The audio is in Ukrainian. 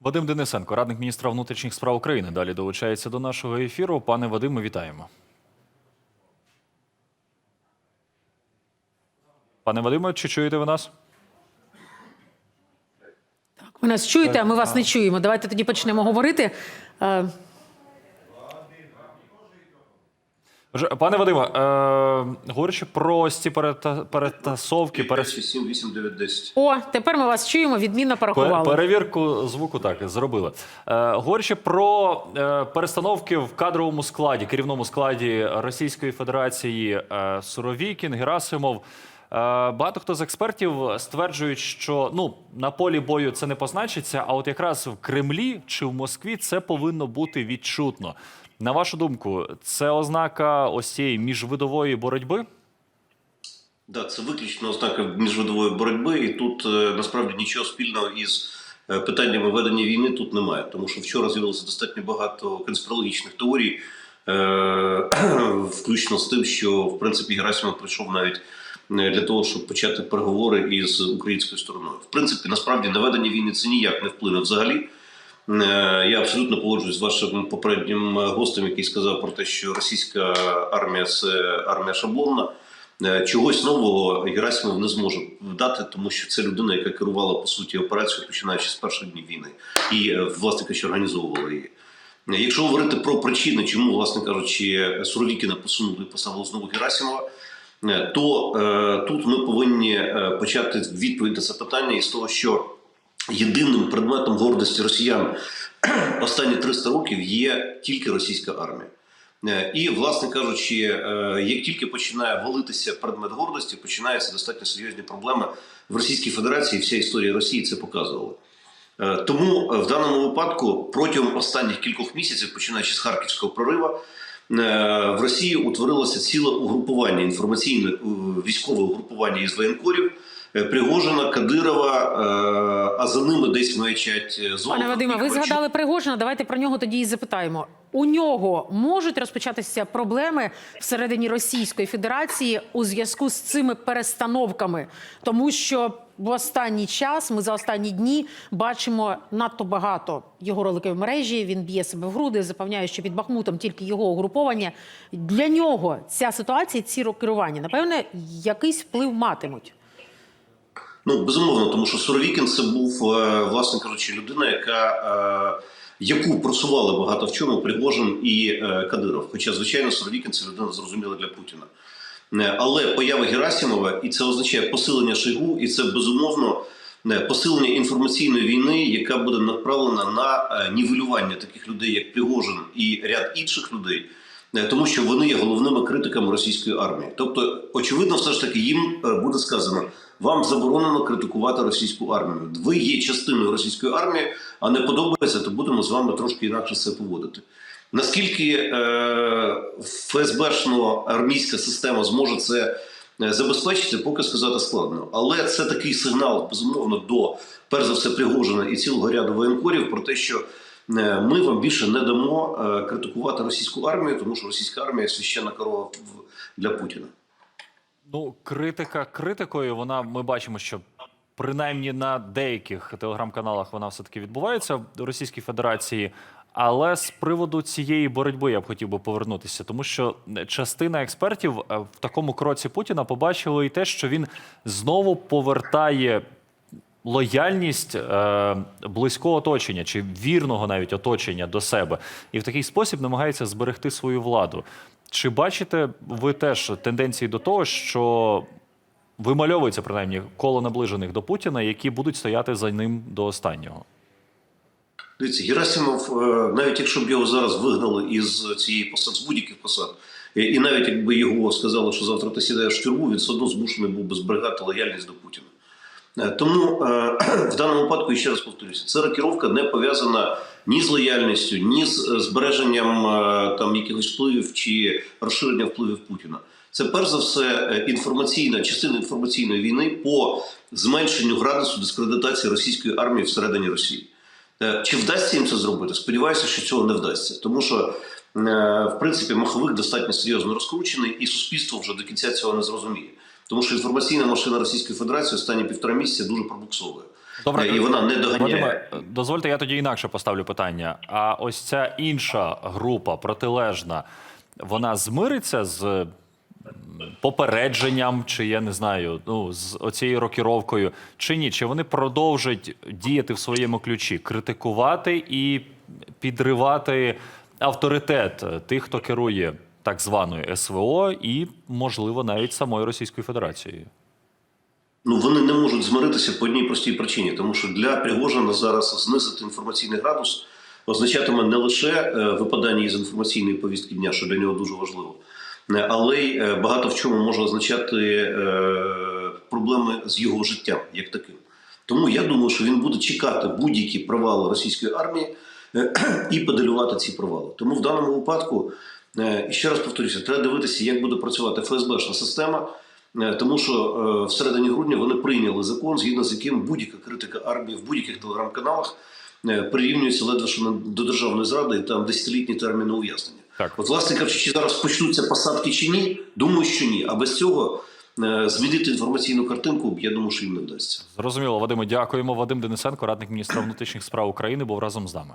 Вадим Денисенко, радник міністра внутрішніх справ України, далі долучається до нашого ефіру. Пане Вадиме, вітаємо. Пане Вадиме, чи чуєте ви нас? Ви нас чуєте, а ми вас не чуємо. Давайте тоді почнемо говорити. Е, Отже, Пане Вадиме, е, говорячи про ці перета- перетасовки, перес... 5, 7, 8, 9, 10. О, тепер ми вас чуємо, відмінно порахували. Перевірку звуку так зробили. Е, говорячи про е, перестановки в кадровому складі, керівному складі Російської Федерації е, Суровікін, Герасимов. Е, Багато хто з експертів стверджують, що ну на полі бою це не позначиться, а от якраз в Кремлі чи в Москві це повинно бути відчутно. На вашу думку, це ознака ось цієї міжвидової боротьби? Да, це виключно ознака міжвидової боротьби, і тут е, насправді нічого спільного із е, питаннями ведення війни тут немає. Тому що вчора з'явилося достатньо багато конспірологічних теорій, включно з тим, що в принципі Герасимов прийшов навіть для того, щоб почати переговори із українською стороною. В принципі, насправді на ведення війни це ніяк не вплине взагалі. Е, Я абсолютно погоджуюсь з вашим попереднім е, гостем, який сказав про те, що російська армія це армія шаблонна. Е, Чогось нового Герасимов не зможе дати, тому що це людина, яка керувала по суті операцією, починаючи з перших днів війни, і е, власне кажучи, організовувала її. Е, Якщо говорити про причини, чому, власне кажучи, Суровікіна посунули і поставили знову Герасимова, е, то е, тут ми повинні е, почати відповідь на це питання із того, що єдиним предметом гордості росіян останні 300 років є тільки російська армія. Е, І, власне кажучи, е, як тільки починає валитися предмет гордості, починаються достатньо серйозні проблеми в Російській Федерації. Вся історія Росії це показувала. Е, Тому е, в даному випадку протягом останніх кількох місяців, починаючи з харківського прориву, е, в Росії утворилося ціле угрупування інформаційне е, військове угрупування із воєнкорів. е, Пригожина, Кадирова, е, а за ними десь маячать зону. Пане Вадиме, ви згадали Пригожина. Давайте про нього тоді і запитаємо. У нього можуть розпочатися проблеми всередині Російської Федерації у зв'язку з цими перестановками, тому що в останній час ми за останні дні бачимо надто багато його роликів в мережі. Він б'є себе в груди, запевняє, що під Бахмутом тільки його угруповання. Для нього ця ситуація, ці керування, напевне, якийсь вплив матимуть. Ну, безумовно, тому що Суровікін це був, е, власне кажучи, людина, яка, е, яку просували багато в чому Пригожин і е, Кадиров. Хоча, звичайно, Суровікін це людина зрозуміла для Путіна. Але поява Герасимова, і це означає посилення Шойгу, і це безумовно посилення інформаційної війни, яка буде направлена на нівелювання таких людей, як Пригожин і ряд інших людей. Е, Тому що вони є головними критиками російської армії. Тобто, очевидно, все ж таки їм е, буде сказано: вам заборонено критикувати російську армію. Ви є частиною російської армії, а не подобається, то будемо з вами трошки інакше це поводити. Наскільки е, ФСБшно армійська система зможе це е, забезпечити, поки сказати складно. Але це такий сигнал, безумовно, до перш за все Пригожина і цілого ряду воєнкорів про те, що ми вам більше не дамо е, критикувати російську армію, тому що російська армія священна корова для Путіна. Ну, критика критикою, вона ми бачимо, що принаймні на деяких телеграм-каналах вона все-таки відбувається в Російській Федерації. Але з приводу цієї боротьби я б хотів би повернутися, тому що частина експертів е, в такому кроці Путіна побачили і те, що він знову повертає лояльність е, близького оточення чи вірного навіть оточення до себе, і в такий спосіб намагається зберегти свою владу. Чи бачите ви теж тенденції до того, що вимальовується принаймні коло наближених до Путіна, які будуть стояти за ним до останнього? Дивіться, Герасимов, е, навіть якщо б його зараз вигнали із цієї посад, з будь-яких посад, і навіть якби його сказали, що завтра ти сідаєш в тюрму, він все одно змушений був би зберігати лояльність до Путіна. Е, Тому е, в даному випадку, ще раз повторюся, ця рокіровка не пов'язана ні з лояльністю, ні з е, збереженням там якихось впливів чи розширенням впливів Путіна. Це перш за все інформаційна частина інформаційної війни по зменшенню градусу дискредитації російської армії всередині Росії. Чи вдасться їм це зробити? Сподіваюся, що цього не вдасться, тому що в принципі маховик достатньо серйозно розкручений, і суспільство вже до кінця цього не зрозуміє. Тому що інформаційна машина Російської Федерації останні півтора місяця дуже пробуксовує. Добре, і вона не доганяє. Дозвольте, я тоді інакше поставлю питання. А ось ця інша група протилежна, вона змириться з попередженням, чи я не знаю, ну з оцією рокіровкою, чи ні? Чи вони продовжать діяти в своєму ключі, критикувати і підривати авторитет тих, хто керує так званою СВО, і можливо навіть самою Російською Федерацією? Ну вони не можуть змиритися по одній простій причині, тому що для Пригожина зараз знизити інформаційний градус означатиме не лише е, випадання із інформаційної повістки дня, що для нього дуже важливо, е, але й е, багато в чому може означати проблеми з його життям як таким. Тому я думаю, що він буде чекати будь-які провали російської армії і педалювати ці провали. Тому в даному випадку, і ще раз повторюся, треба дивитися, як буде працювати ФСБшна система. Е, Тому що е, в середині грудня вони прийняли закон, згідно з яким будь-яка критика армії в будь-яких телеграм-каналах е, прирівнюється ледве що до державної зради і там десятилітні терміни ув'язнення. Так. От, власне кажучи, чи зараз почнуться посадки чи ні? Думаю, що ні. А без цього е, змінити інформаційну картинку, я думаю, що їм не вдасться. Зрозуміло, Вадиме, дякуємо. Вадим Денисенко, радник міністра внутрішніх справ України, був разом з нами.